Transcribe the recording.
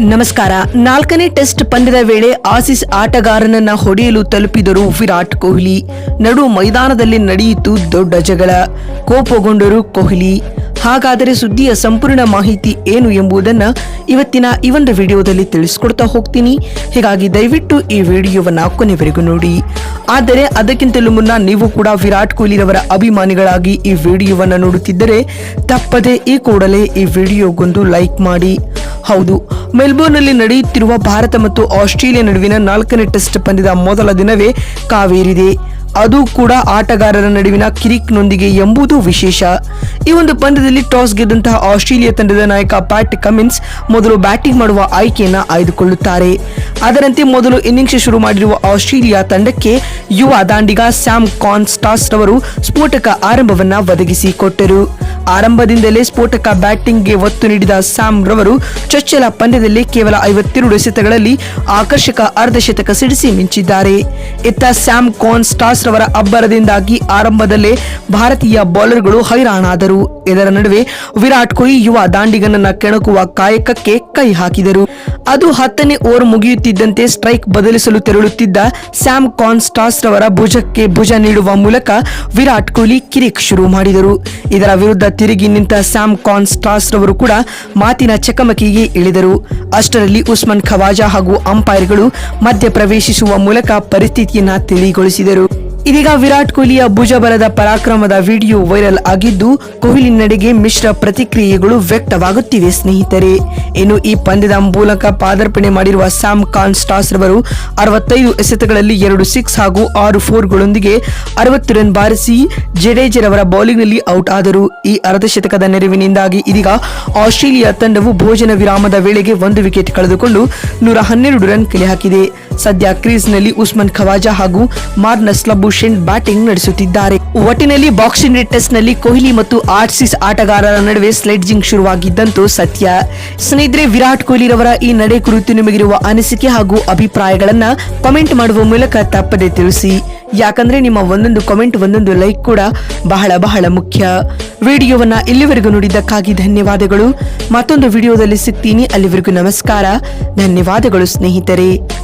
ನಮಸ್ಕಾರ. ನಾಲ್ಕನೇ ಟೆಸ್ಟ್ ಪಂದ್ಯದ ವೇಳೆ ಆಸಿಸ್ ಆಟಗಾರನನ್ನ ಹೊಡೆಯಲು ತಲುಪಿದರು ವಿರಾಟ್ ಕೊಹ್ಲಿ. ನಡು ಮೈದಾನದಲ್ಲಿ ನಡೆಯಿತು ದೊಡ್ಡ ಜಗಳ. ಕೋಪಗೊಂಡರು ಕೊಹ್ಲಿ. ಹಾಗಾದರೆ ಸುದ್ದಿಯ ಸಂಪೂರ್ಣ ಮಾಹಿತಿ ಏನು ಎಂಬುದನ್ನ ಇವತ್ತಿನ ಈ ಒಂದು ವಿಡಿಯೋದಲ್ಲಿ ತಿಳಿಸ್ಕೊಡ್ತಾ ಹೋಗ್ತೀನಿ. ಹೀಗಾಗಿ ದಯವಿಟ್ಟು ಈ ವಿಡಿಯೋವನ್ನ ಕೊನೆವರೆಗೂ ನೋಡಿ. ಆದರೆ ಅದಕ್ಕಿಂತಲೂ ಮುನ್ನ ನೀವು ಕೂಡ ವಿರಾಟ್ ಕೊಹ್ಲಿರವರ ಅಭಿಮಾನಿಗಳಾಗಿ ಈ ವಿಡಿಯೋವನ್ನ ನೋಡುತ್ತಿದ್ದರೆ ತಪ್ಪದೆ ಈ ಕೂಡಲೇ ಈ ವಿಡಿಯೋಗೊಂದು ಲೈಕ್ ಮಾಡಿ. ಹೌದು, ಮೆಲ್ಬೋರ್ನ್ನಲ್ಲಿ ನಡೆಯುತ್ತಿರುವ ಭಾರತ ಮತ್ತು ಆಸ್ಟ್ರೇಲಿಯಾ ನಡುವಿನ ನಾಲ್ಕನೇ ಟೆಸ್ಟ್ ಪಂದ್ಯದ ಮೊದಲ ದಿನವೇ ಕಾವೇರಿದೆ. ಅದು ಕೂಡ ಆಟಗಾರರ ನಡುವಿನ ಕಿರಿಕ್ನೊಂದಿಗೆ ಎಂಬುದು ವಿಶೇಷ. ಈ ಒಂದು ಪಂದ್ಯದಲ್ಲಿ ಟಾಸ್ ಗೆದ್ದಂತಹ ಆಸ್ಟ್ರೇಲಿಯಾ ತಂಡದ ನಾಯಕ ಪ್ಯಾಟ್ ಕಮಿನ್ಸ್ ಮೊದಲು ಬ್ಯಾಟಿಂಗ್ ಮಾಡುವ ಆಯ್ಕೆಯನ್ನು ಆಯ್ದುಕೊಳ್ಳುತ್ತಾರೆ. ಅದರಂತೆ ಮೊದಲು ಇನ್ನಿಂಗ್ಸ್ ಶುರು ಮಾಡಿರುವ ಆಸ್ಟ್ರೇಲಿಯಾ ತಂಡಕ್ಕೆ ಯುವ ದಾಂಡಿಗ ಸ್ಯಾಮ್ ಕಾನ್ಸ್ಟಾಸ್ ರವರು ಸ್ಫೋಟಕ ಆರಂಭವನ್ನ ಒದಗಿಸಿಕೊಟ್ಟರು ಆರಂಭದಿಂದಲೇ ಸ್ಫೋಟಕ ಬ್ಯಾಟಿಂಗ್ಗೆ ಒತ್ತು ನೀಡಿದ ಸ್ಯಾಮ್ ರವರು ಚೊಚ್ಚಲ ಪಂದ್ಯದಲ್ಲಿ ಕೇವಲ ಐವತ್ತೆರಡು ಎಸೆತಗಳಲ್ಲಿ ಆಕರ್ಷಕ ಅರ್ಧಶತಕ ಸಿಡಿಸಿ ಮಿಂಚಿದ್ದಾರೆ. ಇತ್ತ ಸ್ಯಾಮ್ ಕಾನ್ಸ್ಟಾಸ್ ರವರ ಅಬ್ಬರದಿಂದಾಗಿ ಆರಂಭದಲ್ಲೇ ಭಾರತೀಯ ಬೌಲರ್ಗಳು ಹೈರಾಣಾದರು. ಇದರ ನಡುವೆ ವಿರಾಟ್ ಕೊಹ್ಲಿ ಯುವ ದಾಂಡಿಗನನ್ನ ಕೆಣಕುವ ಕಾಯಕಕ್ಕೆ ಕೈ ಹಾಕಿದರು. ಅದು ಹತ್ತನೇ ಓವರ್ ಮುಗಿಯುತ್ತಿದ್ದಂತೆ ಸ್ಟ್ರೈಕ್ ಬದಲಿಸಲು ತೆರಳುತ್ತಿದ್ದ ಸ್ಯಾಮ್ ಕಾನ್ಸ್ಟಾಸ್ ರವರ ಭುಜಕ್ಕೆ ಭುಜ ನೀಡುವ ಮೂಲಕ ವಿರಾಟ್ ಕೊಹ್ಲಿ ಕಿರಿಕ್ ಶುರು ಮಾಡಿದರು. ಇದರ ವಿರುದ್ಧ ತಿರುಗಿ ನಿಂತ ಸ್ಯಾಮ್ ಕಾನ್ಸ್ಟಾಸ್ ರವರು ಕೂಡ ಮಾತಿನ ಚಕಮಕಿಗೆ ಇಳಿದರು. ಅಷ್ಟರಲ್ಲಿ ಉಸ್ಮಾನ್ ಖವಾಜಾ ಹಾಗೂ ಅಂಪೈರ್ಗಳು ಮಧ್ಯ ಪ್ರವೇಶಿಸುವ ಮೂಲಕ ಪರಿಸ್ಥಿತಿಯನ್ನ ತಿಳಿಗೊಳಿಸಿದರು. ಇದೀಗ ವಿರಾಟ್ ಕೊಹ್ಲಿಯ ಭುಜಬಲದ ಪರಾಕ್ರಮದ ವಿಡಿಯೋ ವೈರಲ್ ಆಗಿದ್ದು ಕೊಹ್ಲಿ ನಡೆಗೆ ಮಿಶ್ರ ಪ್ರತಿಕ್ರಿಯೆಗಳು ವ್ಯಕ್ತವಾಗುತ್ತಿವೆ, ಸ್ನೇಹಿತರೆ. ಇನ್ನು ಈ ಪಂದ್ಯದ ಮೂಲಕ ಪಾದಾರ್ಪಣೆ ಮಾಡಿರುವ ಸ್ಯಾಮ್ ಕಾನ್ಸ್ಟಾಸ್ ರವರು ಅರವತ್ತೈದು ಎಸೆತಗಳಲ್ಲಿ ಎರಡು ಸಿಕ್ಸ್ ಹಾಗೂ ಆರು ಫೋರ್ಗಳೊಂದಿಗೆ ಅರವತ್ತು ರನ್ ಬಾರಿಸಿ ಜಡೇಜರವರ ಬೌಲಿಂಗ್ನಲ್ಲಿ ಔಟ್ ಆದರು. ಈ ಅರ್ಧಶತಕದ ನೆರವಿನಿಂದಾಗಿ ಇದೀಗ ಆಸ್ಟ್ರೇಲಿಯಾ ತಂಡವು ಭೋಜನ ವಿರಾಮದ ವೇಳೆಗೆ ಒಂದು ವಿಕೆಟ್ ಕಳೆದುಕೊಂಡು ನೂರ ಹನ್ನೆರಡು ರನ್ ಕಲೆ ಹಾಕಿದೆ. ಸದ್ಯ ಕ್ರೀಸ್ನಲ್ಲಿ ಉಸ್ಮಾನ್ ಖವಾಜಾ ಹಾಗೂ ಮಾರ್ನಸ್ ಲಬುಷೆನ್ ಬ್ಯಾಟಿಂಗ್ ನಡೆಸುತ್ತಿದ್ದಾರೆ. ಒಟ್ಟಿನಲ್ಲಿ ಬಾಕ್ಸಿಂಗ್ ಟೆಸ್ಟ್ ಟೆಸ್ಟ್ನಲ್ಲಿ ಕೊಹ್ಲಿ ಮತ್ತು ಆರ್ಸಿಸ್ ಆಟಗಾರರ ನಡುವೆ ಸ್ಲೆಡ್ಜಿಂಗ್ ಶುರುವಾಗಿದ್ದಂತೂ ಸತ್ಯ. ಸ್ನೇಹಿತರೆ, ವಿರಾಟ್ ಕೊಹ್ಲಿರವರ ಈ ನಡೆ ಕುರಿತು ನಿಮಗಿರುವ ಅನಿಸಿಕೆ ಹಾಗೂ ಅಭಿಪ್ರಾಯಗಳನ್ನ ಕಮೆಂಟ್ ಮಾಡುವ ಮೂಲಕ ತಪ್ಪದೆ ತಿಳಿಸಿ. ಯಾಕಂದ್ರೆ ನಿಮ್ಮ ಒಂದೊಂದು ಕಮೆಂಟ್, ಒಂದೊಂದು ಲೈಕ್ ಕೂಡ ಬಹಳ ಬಹಳ ಮುಖ್ಯ. ವಿಡಿಯೋವನ್ನ ಇಲ್ಲಿವರೆಗೂ ನೋಡಿದ್ದಕ್ಕಾಗಿ ಧನ್ಯವಾದಗಳು. ಮತ್ತೊಂದು ವಿಡಿಯೋದಲ್ಲಿ ಸಿಗ್ತೀನಿ. ಅಲ್ಲಿವರೆಗೂ ನಮಸ್ಕಾರ. ಧನ್ಯವಾದಗಳು ಸ್ನೇಹಿತರೆ.